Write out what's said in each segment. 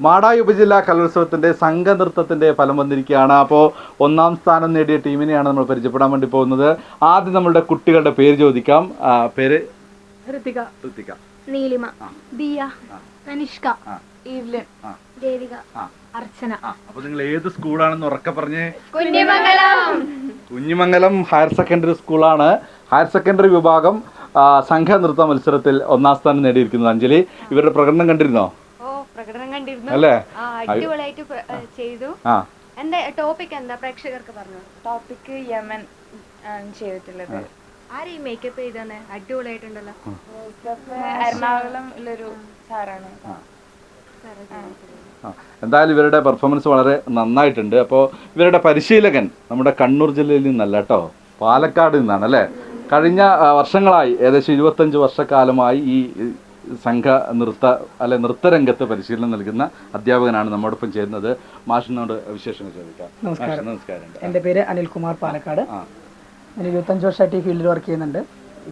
മാടായി ഉപജില്ലാ കലോത്സവത്തിന്റെ സംഘനൃത്തത്തിന്റെ ഫലം വന്നിരിക്കുകയാണ്. അപ്പോൾ ഒന്നാം സ്ഥാനം നേടിയ ടീമിനെയാണ് നമ്മൾ പരിചയപ്പെടാൻ വേണ്ടി പോകുന്നത്. ആദ്യം നമ്മളുടെ കുട്ടികളുടെ പേര് ചോദിക്കാം. പേര്? ഹൃതിക ഋത്തിക നീലിമ. ദിയ. തനിഷ്ക. ഈവ്ലിൻ. ദേവിക. അർച്ചന. അപ്പൊ അപ്പോൾ നിങ്ങൾ ഏത് സ്കൂളാണെന്ന് ഉറക്കെ പറഞ്ഞ് കുഞ്ഞിമംഗലം. കുഞ്ഞിമംഗലം ഹയർ സെക്കൻഡറി സ്കൂളാണ്. ഹയർ സെക്കൻഡറി വിഭാഗം സംഘ നൃത്ത മത്സരത്തിൽ ഒന്നാം സ്ഥാനം നേടിയിരിക്കുന്നത് അഞ്ജലി. ഇവരുടെ പ്രകടനം കണ്ടിരുന്നോ? പ്രകടനം കണ്ടിരുന്നു. അല്ലേ? അടിപൊളിയായിട്ട് ചെയ്തു. എന്റെ ടോപ്പിക് എന്താ? പ്രേക്ഷകർക്ക് പറഞ്ഞു. ടോപ്പിക് യമൻ ആണ് ചെയ്തിട്ടുള്ളത്. ആരെയും ഈ മേക്കപ്പ് ചെയ്തന്നെ? അടിപൊളിയായിട്ടുണ്ടല്ലോ. എറണാകുളം ഉള്ളൊരു സാറാണ്. ആ, എന്തായാലും ഇവരുടെ പെർഫോമൻസ് വളരെ നന്നായിട്ടുണ്ട്. അപ്പോൾ ഇവരുടെ പരിശീലകൻ നമ്മുടെ കണ്ണൂർ ജില്ലയിൽ നിന്നല്ല കേട്ടോ പാലക്കാട് നിന്നാണ് അല്ലേ? കഴിഞ്ഞ വർഷങ്ങളായി ഏകദേശം ഇരുപത്തഞ്ച് വർഷക്കാലമായി ഈ സംഘ നൃത്ത അല്ലെ നൃത്തരംഗത്ത് പരിശീലനം നൽകുന്ന അധ്യാപകനാണ് നമ്മോടൊപ്പം ചേരുന്നത്. മാഷിനോട് വിശേഷങ്ങൾ ചോദിക്കാം. നമസ്കാരം. നമസ്കാരം. എന്റെ പേര് അനിൽകുമാർ പാലക്കാട്. ഞാൻ ഇരുപത്തഞ്ച് വർഷമായിട്ട് ഈ ഫീൽഡിൽ വർക്ക് ചെയ്യുന്നുണ്ട്.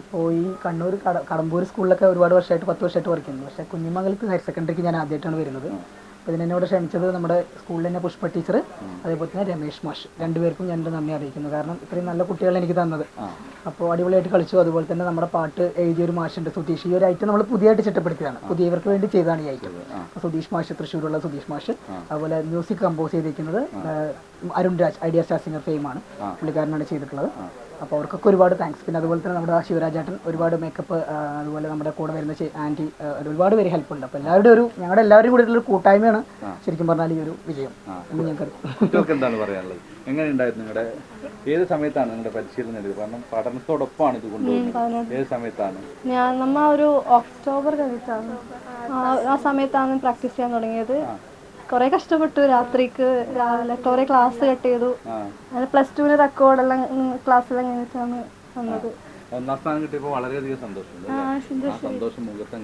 ഇപ്പോൾ ഈ കണ്ണൂർ കട കടമ്പൂർ സ്കൂളിലൊക്കെ ഒരുപാട് വർഷമായിട്ട് പത്ത് വർഷമായിട്ട് വർക്ക് ചെയ്യുന്നു പക്ഷേ കുഞ്ഞിമംഗലത്ത് ഹയർ സെക്കൻഡറിക്ക് ഞാൻ ആദ്യമായിട്ടാണ് വരുന്നത്. അപ്പോൾ ഇതിനെ എന്നോട് ക്ഷണിച്ചത് നമ്മുടെ സ്കൂളിൽ തന്നെ പുഷ്പ ടീച്ചർ അതേപോലെ തന്നെ രമേഷ് മാഷ്. രണ്ടുപേർക്കും ഞാൻ നന്ദി അറിയിക്കുന്നു. കാരണം ഇത്രയും നല്ല കുട്ടികളെ എനിക്ക് തന്നത്. അപ്പോൾ അടിപൊളിയായിട്ട് കളിച്ചു. അതുപോലെ തന്നെ നമ്മുടെ പാട്ട് എഴുതിയ ഒരു മാഷുണ്ട് സുധീഷ്. ഈ ഒരു ഐറ്റം നമ്മൾ പുതിയതായിട്ട് ചിട്ടപ്പെടുത്തിയതാണ്. പുതിയവർക്ക് വേണ്ടി ചെയ്താണ് ഈ ഐറ്റം. സുധീഷ് മാഷ് തൃശ്ശൂരുള്ള സുധീഷ് മാഷ്. അതുപോലെ മ്യൂസിക് കമ്പോസ് ചെയ്തിരിക്കുന്നത് Arun Raj Idea star singer ഫെയിമാണ്. പുള്ളിക്കാരനാണ് ചെയ്തിട്ടുള്ളത്. അപ്പോൾ അവർക്കൊക്കെ ഒരുപാട് താങ്ക്സ് പിന്നെ അതുപോലെ തന്നെ നമ്മുടെ ശിവരാജേട്ടൻ ഒരുപാട് മേക്കപ്പ് അതുപോലെ നമ്മുടെ കൂടെ വരുന്ന ആന്റി ഒരുപാട് പേര് ഹെൽപ്പ് ഉണ്ട്. അപ്പോൾ എല്ലാവരുടെ ഒരു ഞങ്ങളുടെ എല്ലാവരും കൂടി ഒരു കൂട്ടായ്മയാണ് ശരിക്കും പറഞ്ഞാൽ ഈ ഒരു വിജയം എന്ന് ഞാൻ കരുതുന്നു. കുട്ടികൾക്ക് എന്താണ് പറയാനുള്ളത്? എങ്ങനെയുണ്ടായിരുന്നു നിങ്ങളുടെ ഏത് സമയത്താണ് നിങ്ങളുടെ പരിശീലനം നേടിയത്? കാരണം പഠനത്തോടൊപ്പമാണ് ഇത് കൊണ്ടുപോകുന്നത് ഏത് സമയത്താണ്? ഞാൻ നമ്മ ഒരു ഒക്ടോബർ കഴിഞ്ഞിട്ടാണ്. ആ സമയത്താണ് പ്രാക്ടീസ് ചെയ്യാൻ തുടങ്ങിയത്. കുറെ കഷ്ടപ്പെട്ടു. രാത്രിക്ക് രാവിലെ കുറെ ക്ലാസ് കട്ട് ചെയ്തു. പ്ലസ് ടുവിന് റെക്കോർഡെല്ലാം ക്ലാസ്സെല്ലാം കഴിഞ്ഞിട്ടാണ് വന്നത്. ഒന്നാം സ്ഥാനം കിട്ടിയപ്പോൾ വളരെയധികം സന്തോഷമുണ്ട് സന്തോഷം മുഖത്ത്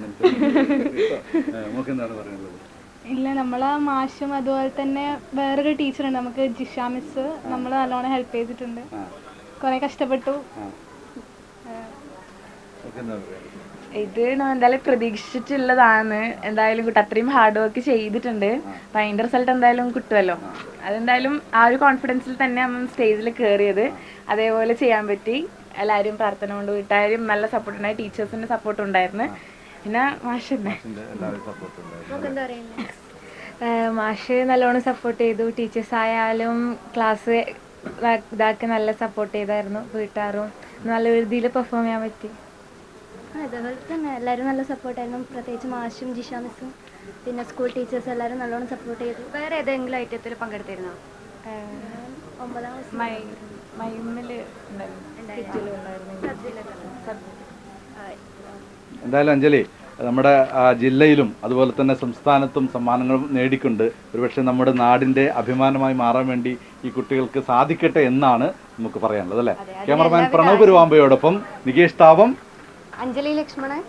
എന്താണ് പറയാനുള്ളത്? ഇല്ല നമ്മളെ മാഷും അതുപോലെ തന്നെ വേറൊരു ടീച്ചറുണ്ട് നമുക്ക് ജിഷ മിസ് നമ്മൾ നല്ലോണം ഹെൽപ്പ് ചെയ്തിട്ടുണ്ട്. കുറെ കഷ്ടപ്പെട്ടു ആ നമുക്ക് എന്താണ് പറയാനുള്ളത് ഇത് ഞാൻ എന്തായാലും പ്രതീക്ഷിച്ചിട്ടുള്ളതാണ്. എന്തായാലും കിട്ടും. അത്രയും ഹാർഡ് വർക്ക് ചെയ്തിട്ടുണ്ട്. അപ്പൊ അതിന്റെ റിസൾട്ട് എന്തായാലും കിട്ടുമല്ലോ അതെന്തായാലും ആ ഒരു കോൺഫിഡൻസിൽ തന്നെ നമ്മൾ സ്റ്റേജിൽ കയറിയത് അതേപോലെ ചെയ്യാൻ പറ്റി. എല്ലാവരും പ്രാർത്ഥന കൊണ്ട് വീട്ടുകാരും നല്ല സപ്പോർട്ട് ഉണ്ടായി. ടീച്ചേഴ്സിന്റെ സപ്പോർട്ട് ഉണ്ടായിരുന്നു. പിന്നെ പറയുന്നത് മാഷ് നല്ലോണം സപ്പോർട്ട് ചെയ്തു. ടീച്ചേഴ്സ് ആയാലും ക്ലാസ് ഇതാക്കി നല്ല സപ്പോർട്ട് ചെയ്തായിരുന്നു. വീട്ടുകാരും നല്ല രീതിയിൽ പെർഫോം ചെയ്യാൻ പറ്റി. അതുപോലെ തന്നെ. എല്ലാവരും നല്ല സപ്പോർട്ടായിരുന്നു പ്രത്യേകിച്ച് മാഷും ജിഷ മിസ്സും. പിന്നെ സ്കൂൾ ടീച്ചേഴ്സ് എല്ലാവരും നല്ലോണം സപ്പോർട്ട് ചെയ്തു. വേറെ ഏതെങ്കിലും ഐറ്റത്തിൽ പങ്കെടുത്തിരുന്നോ? ഒമ്പതാം ക്ലാസ് എന്തായാലും അഞ്ജലി നമ്മുടെ ആ, ജില്ലയിലും അതുപോലെ തന്നെ സംസ്ഥാനത്തും സമ്മാനങ്ങളും നേടിക്കൊണ്ട് ഒരുപക്ഷെ നമ്മുടെ നാടിന്റെ അഭിമാനമായി മാറാൻ വേണ്ടി ഈ കുട്ടികൾക്ക് സാധിക്കട്ടെ എന്നാണ് നമുക്ക് പറയാനുള്ളത് അല്ലേ? ക്യാമറമാൻ പ്രണവ് പെരുവാമ്പയോടൊപ്പം നികേഷ് താപം അഞ്ജലി ലക്ഷ്മണൻ?